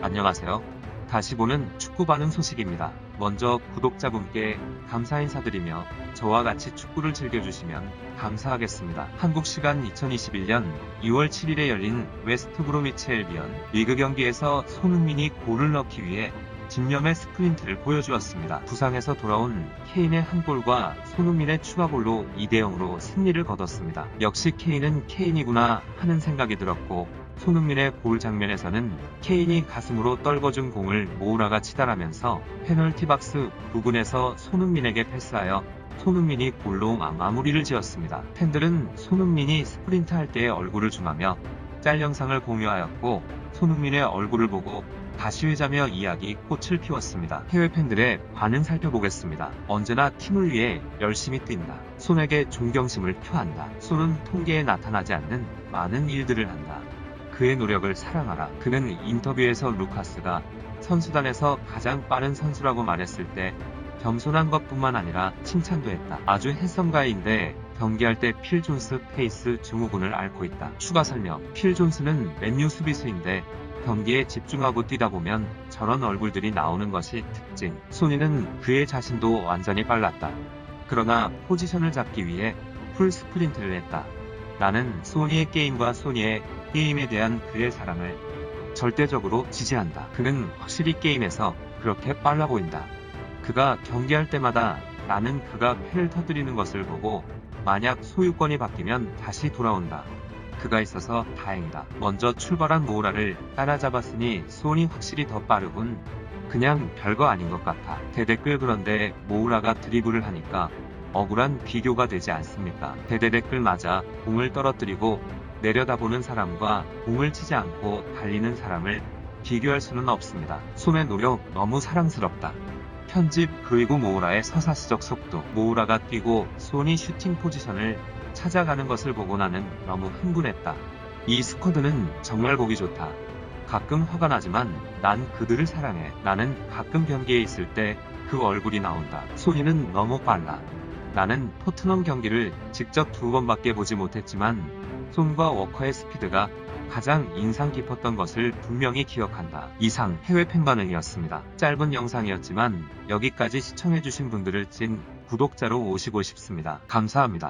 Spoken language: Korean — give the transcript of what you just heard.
안녕하세요. 다시 보는 축구 반응 소식입니다. 먼저 구독자분께 감사 인사드리며 저와 같이 축구를 즐겨주시면 감사하겠습니다. 한국 시간 2021년 2월 7일에 열린 웨스트 브로미치 엘비언 리그 경기에서 손흥민이 골을 넣기 위해 집념의 스프린트를 보여주었습니다. 부상에서 돌아온 케인의 한 골과 손흥민의 추가골로 2대 0으로 승리를 거뒀습니다. 역시 케인은 케인이구나 하는 생각이 들었고 손흥민의 골 장면에서는 케인이 가슴으로 떨궈준 공을 모우라가 치달하면서 페널티 박스 부근에서 손흥민에게 패스하여 손흥민이 골로 마- 마무리를 지었습니다. 팬들은 손흥민이 스프린트 할 때의 얼굴을 줌하며 짤 영상을 공유하였고 손흥민의 얼굴을 보고 다시 회자며 이야기 꽃을 피웠습니다. 해외 팬들의 반응 살펴보겠습니다. 언제나 팀을 위해 열심히 뛴다. 손에게 존경심을 표한다. 손은 통계에 나타나지 않는 많은 일들을 한다. 그의 노력을 사랑하라. 그는 인터뷰에서 루카스가 선수단에서 가장 빠른 선수라고 말했을 때 겸손한 것뿐만 아니라 칭찬도 했다. 아주 해성가인데 경기할 때 필 존스 페이스 증후군을 앓고 있다. 추가 설명. 필 존스는 맨유 수비수인데 경기에 집중하고 뛰다 보면 저런 얼굴들이 나오는 것이 특징. 소니는 그의 자신도 완전히 빨랐다. 그러나 포지션을 잡기 위해 풀 스프린트를 했다. 나는 소니의 게임과 소니의 게임에 대한 그의 사랑을 절대적으로 지지한다. 그는 확실히 게임에서 그렇게 빨라 보인다. 그가 경기할 때마다 나는 그가 패를 터뜨리는 것을 보고 만약 소유권이 바뀌면 다시 돌아온다. 그가 있어서 다행이다. 먼저 출발한 모우라를 따라잡았으니 손이 확실히 더 빠르군. 그냥 별거 아닌 것 같아. 대댓글 그런데 모우라가 드리블을 하니까 억울한 비교가 되지 않습니까? 대대댓글 맞아 공을 떨어뜨리고 내려다보는 사람과 공을 치지 않고 달리는 사람을 비교할 수는 없습니다. 손의 노력 너무 사랑스럽다. 편집 그리고 모우라의 서사시적 속도 모우라가 뛰고 손이 슈팅 포지션을 찾아가는 것을 보고 나는 너무 흥분했다. 이 스쿼드는 정말 보기 좋다. 가끔 화가 나지만 난 그들을 사랑해. 나는 가끔 경기에 있을 때 그 얼굴이 나온다. 소리는 너무 빨라. 나는 토트넘 경기를 직접 두 번밖에 보지 못했지만 손과 워커의 스피드가 가장 인상 깊었던 것을 분명히 기억한다. 이상 해외 팬 반응이었습니다. 짧은 영상이었지만 여기까지 시청해주신 분들을 찐 구독자로 오시고 싶습니다. 감사합니다.